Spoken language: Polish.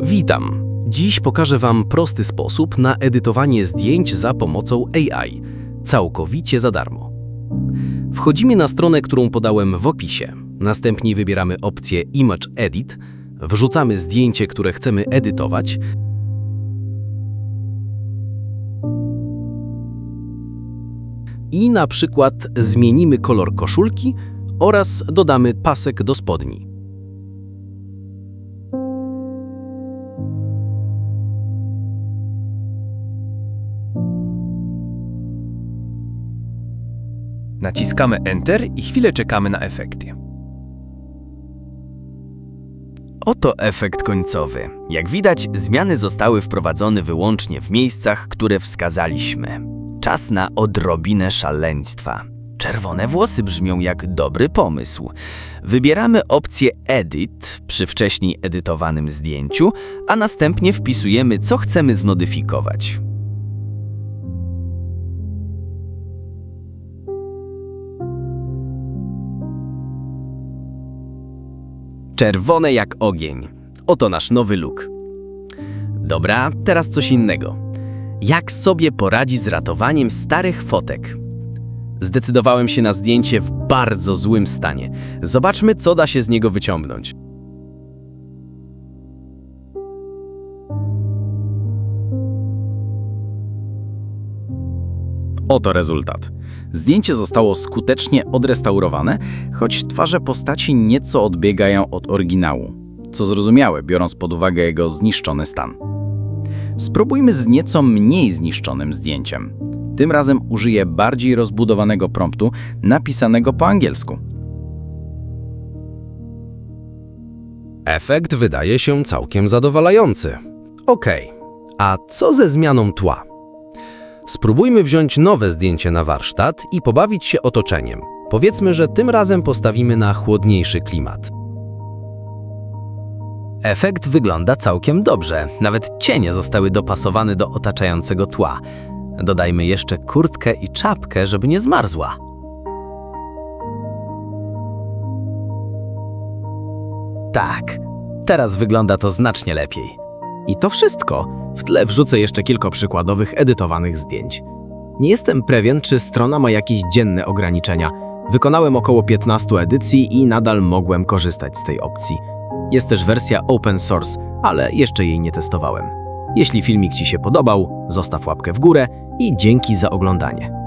Witam. Dziś pokażę Wam prosty sposób na edytowanie zdjęć za pomocą AI, całkowicie za darmo. Wchodzimy na stronę, którą podałem w opisie. Następnie wybieramy opcję Image Edit, wrzucamy zdjęcie, które chcemy edytować, i na przykład zmienimy kolor koszulki oraz dodamy pasek do spodni. Naciskamy Enter i chwilę czekamy na efekty. Oto efekt końcowy. Jak widać, zmiany zostały wprowadzone wyłącznie w miejscach, które wskazaliśmy. Czas na odrobinę szaleństwa. Czerwone włosy brzmią jak dobry pomysł. Wybieramy opcję Edit przy wcześniej edytowanym zdjęciu, a następnie wpisujemy, co chcemy zmodyfikować. Czerwone jak ogień. Oto nasz nowy look. Dobra, teraz coś innego. Jak sobie poradzi z ratowaniem starych fotek? Zdecydowałem się na zdjęcie w bardzo złym stanie. Zobaczmy, co da się z niego wyciągnąć. Oto rezultat. Zdjęcie zostało skutecznie odrestaurowane, choć twarze postaci nieco odbiegają od oryginału, co zrozumiałe, biorąc pod uwagę jego zniszczony stan. Spróbujmy z nieco mniej zniszczonym zdjęciem. Tym razem użyję bardziej rozbudowanego promptu napisanego po angielsku. Efekt wydaje się całkiem zadowalający. Ok, a co ze zmianą tła? Spróbujmy wziąć nowe zdjęcie na warsztat i pobawić się otoczeniem. Powiedzmy, że tym razem postawimy na chłodniejszy klimat. Efekt wygląda całkiem dobrze. Nawet cienie zostały dopasowane do otaczającego tła. Dodajmy jeszcze kurtkę i czapkę, żeby nie zmarzła. Tak, teraz wygląda to znacznie lepiej. I to wszystko. W tle wrzucę jeszcze kilka przykładowych edytowanych zdjęć. Nie jestem pewien, czy strona ma jakieś dzienne ograniczenia. Wykonałem około 15 edycji i nadal mogłem korzystać z tej opcji. Jest też wersja open source, ale jeszcze jej nie testowałem. Jeśli filmik Ci się podobał, zostaw łapkę w górę i dzięki za oglądanie.